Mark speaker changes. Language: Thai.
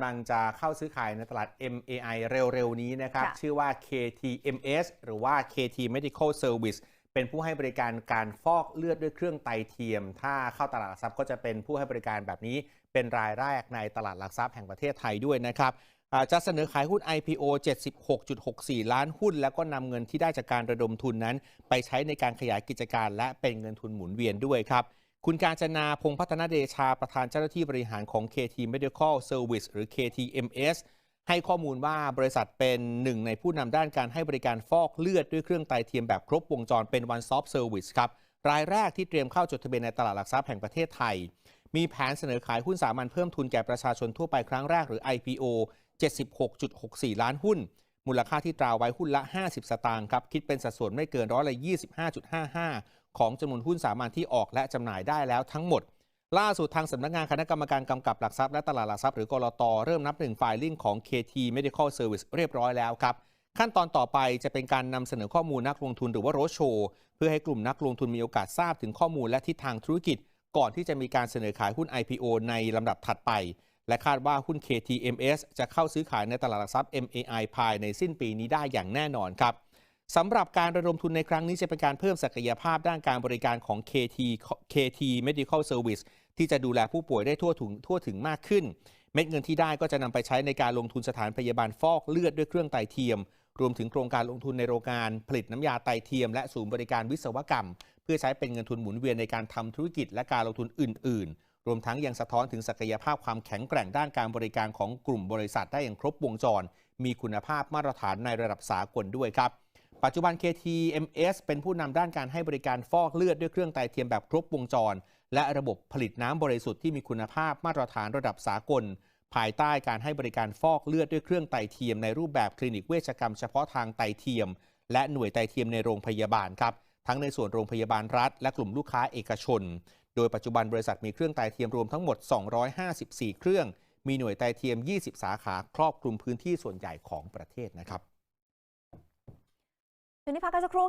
Speaker 1: ำลังจะเข้าซื้อขายในตลาด MAI เร็วๆนี้นะครับ
Speaker 2: ค่ะ
Speaker 1: ชื่อว่า KTMS หรือว่า KT Medical Service เป็นผู้ให้บริการการฟอกเลือดด้วยเครื่องไตเทียม ถ้าเข้าตลาดหลักทรัพย์ก็จะเป็นผู้ให้บริการแบบนี้ เป็นรายแรกในตลาดหลักทรัพย์แห่งประเทศไทยด้วยนะครับอ่าจะเสนอขายหุ้น IPO 76.64 ล้านหุ้น แล้วก็นำเงินที่ได้จากการระดมทุนนั้น ไปใช้ในการขยายกิจการและเป็นเงินทุนหมุนเวียนด้วยครับ คุณการจนาพงพัฒนาเดชาประธานเจ้าหน้าที่บริหารของ KT Medical Service หรือ KTMS ให้ข้อมูลว่าบริษัทเป็นหนึ่งในผู้นำด้านการให้บริการฟอกเลือดด้วยเครื่องไตเทียมแบบครบวงจรเป็น one stop service ครับ รายแรกที่เตรียมเข้าจดทะเบียนในตลาดหลักทรัพย์แห่งประเทศไทย มีแผนเสนอขายหุ้นสามัญเพิ่มทุนแก่ประชาชนทั่วไปครั้งแรกหรือ IPO 76.64 ล้านหุ้น มูลค่าที่ตราไว้หุ้นละ 50 สตางค์ครับ คิดเป็นสัดส่วนไม่เกินร้อยละ 25.55 ของจำนวนหุ้นสามัญที่ออกและจำหน่ายได้แล้วทั้งหมด ล่าสุดทางสำนักงานคณะกรรมการกำกับหลักทรัพย์และตลาดหลักทรัพย์หรือกรตเริ่มนับหนึ่งไฟลิ่งของ KT Medical Service เรียบร้อยแล้วครับขั้นตอนต่อไปจะเป็นการนำเสนอข้อมูลนักลงทุนหรือว่าโรชโชเพื่อให้กลุ่มนักลงทุนมีโอกาสทราบถึงข้อมูลและทิศทางธุรกิจ ก่อนที่จะมีการเสนอขายหุ้น IPO ในลำดับถัดไป และคาดว่าหุ้น KTMS จะเข้าซื้อขายในตลาดหลักทรัพย์ MAI ภายในสิ้นปีนี้ได้อย่างแน่นอนครับสำหรับการระดมทุนในครั้งนี้จะเป็นการเพิ่มศักยภาพด้านการบริการของ KT KT Medical Service ที่จะดูแลผู้ป่วยได้ทั่วถึงทั่วถึงมากขึ้น เม็ดเงินที่ได้ก็จะนำไปใช้ในการลงทุนสถานพยาบาลฟอกเลือดด้วยเครื่องไตเทียม รวมถึงโครงการลงทุนในโรงงานผลิตน้ำยาไตเทียม และศูนย์บริการวิศวกรรม เพื่อใช้เป็นเงินทุนหมุนเวียนในการทำธุรกิจและการลงทุนอื่น ๆ รวมทั้งยังสะท้อนถึงศักยภาพความแข็งแกร่งด้านการบริการของกลุ่มบริษัทได้อย่างครบวงจร มีคุณภาพมาตรฐานในระดับสากลด้วยครับ ปัจจุบัน KTMS เป็นผู้นำด้านการให้บริการฟอกเลือดด้วยเครื่องไตเทียมแบบครบวงจร และระบบผลิตน้ำบริสุทธิ์ที่มีคุณภาพมาตรฐานระดับสากล ภายใต้การให้บริการฟอกเลือดด้วยเครื่องไตเทียมในรูปแบบคลินิกเวชกรรมเฉพาะทางไตเทียม และหน่วยไตเทียมในโรงพยาบาลครับทั้งในส่วนโรงพยาบาลรัฐ และกลุ่มลูกค้าเอกชน โดยปัจจุบันบริษัทมีเครื่องไตเทียมรวมทั้งหมด 254 เครื่อง มีหน่วยไตเทียม 20 สาขาครอบคลุมพื้นที่ส่วนใหญ่ของประเทศนะครับ
Speaker 2: ทีนี้พักกันสักครู่